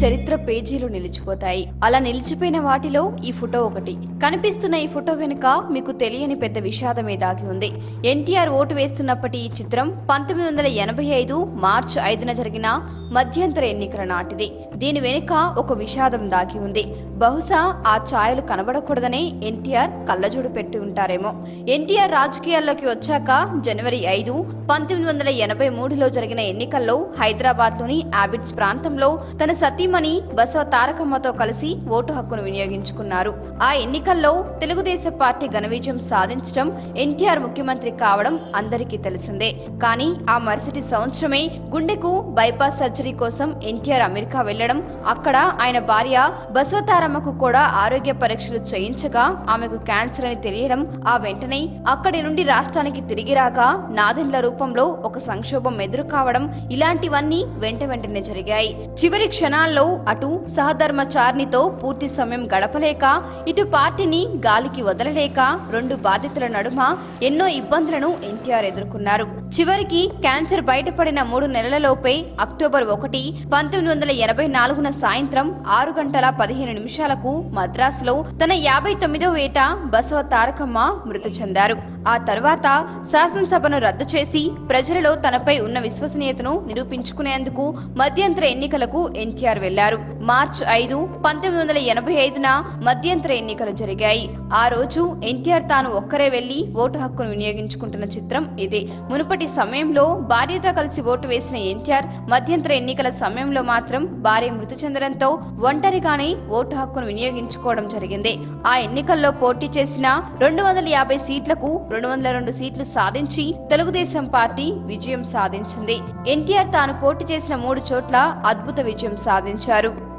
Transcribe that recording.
చరిత్ర పేజీలు నిలిచిపోతాయి. అలా నిలిచిపోయిన వాటిలో ఈ ఫోటో ఒకటి. కనిపిస్తున్న ఈ ఫోటో వెనుక మీకు తెలియని పెద్ద విషాదమే దాగి ఉంది. ఎన్టీఆర్ ఓటు వేస్తున్నప్పటి ఈ చిత్రం పంతొమ్మిది వందల ఎనభై ఐదు మార్చి ఐదున జరిగిన మధ్యంతర ఎన్నికల నాటిది. దీని వెనుక ఒక విషాదం దాగి ఉంది. బహుశా ఆ ఛాయలు కనబడకూడదనే ఎన్టీఆర్ కళ్ళజోడు పెట్టి ఉంటారేమో. ఎన్టీఆర్ రాజకీయాల్లోకి వచ్చాక జనవరి ఐదు పంతొమ్మిది వందల ఎనభై మూడులో జరిగిన ఎన్నికల్లో హైదరాబాద్లోని ఆబిడ్స్ ప్రాంతంలో తన సతీ సతీమణి బసవ తారకమ్మతో కలిసి ఓటు హక్కును వినియోగించుకున్నారు. ఆ ఎన్నికల్లో తెలుగుదేశం పార్టీ ఘన విజయం సాధించడం ఎన్టీఆర్ ముఖ్యమంత్రి కావడం అందరికీ తెలిసిందే. కానీ ఆ మరుసటి సంవత్సరమే గుండెకు బైపాస్ సర్జరీ కోసం ఎన్టీఆర్ అమెరికా వెళ్ళడం అక్కడ ఆయన భార్య బసవతారమ్మకు కూడా ఆరోగ్య పరీక్షలు చేయించగా ఆమెకు క్యాన్సర్ అని తెలియడం ఆ వెంటనే అక్కడి నుండి రాష్ట్రానికి తిరిగి రాగా నాదెండ్ల రూపంలో ఒక సంక్షోభం ఎదురు కావడం ఇలాంటివన్నీ వెంట వెంటనే జరిగాయి. చివరి క్షణాల్లో అటు సహధర్మచారినితో పూర్తి సమయం గడపలేక ఇటు పార్టీని గాలికి వదలలేక రెండు బాధితుల నడుమ ఎన్నో ఇబ్బందులను ఎన్టీఆర్ ఎదుర్కొన్నారు. చివరికి క్యాన్సర్ బయటపడిన మూడు నెలలలోపే అక్టోబర్ ఒకటి పంతొమ్మిది వందల ఎనభై నాలుగున సాయంత్రం ఆరు గంటల పదిహేను నిమిషాలకు మద్రాసులో తన యాభై తొమ్మిదవ ఏట బసవ తారకమ్మ మృతి చెందారు. ఆ తర్వాత శాసనసభను రద్దు చేసి ప్రజలలో తనపై ఉన్న విశ్వసనీయతను నిరూపించుకునేందుకు మధ్యంతర ఎన్నికలకు ఎన్టీఆర్ వెళ్ళారు. మార్చ్ ఐదు పంతొమ్మిది వందల ఎనభై ఐదున మధ్యంతర ఎన్నికలు జరిగాయి. ఆ రోజు ఎన్టీఆర్ తాను ఒక్కరే వెళ్ళి ఓటు హక్కును వినియోగించుకుంటున్న చిత్రం ఇదే. మునుపటి సమయంలో భార్యతో కలిసి ఓటు వేసిన ఎన్టీఆర్ మధ్యంతర ఎన్నికల సమయంలో మాత్రం భార్య మృతి చెందడంతో ఒంటరిగానే ఓటు హక్కును వినియోగించుకోవడం జరిగింది. ఆ ఎన్నికల్లో పోటీ చేసిన రెండు వందల యాభై సీట్లకు రెండు వందల రెండు సీట్లు సాధించి తెలుగుదేశం పార్టీ విజయం సాధించింది. ఎన్టీఆర్ తాను పోటీ చేసిన మూడు చోట్ల అద్భుత విజయం సాధించారు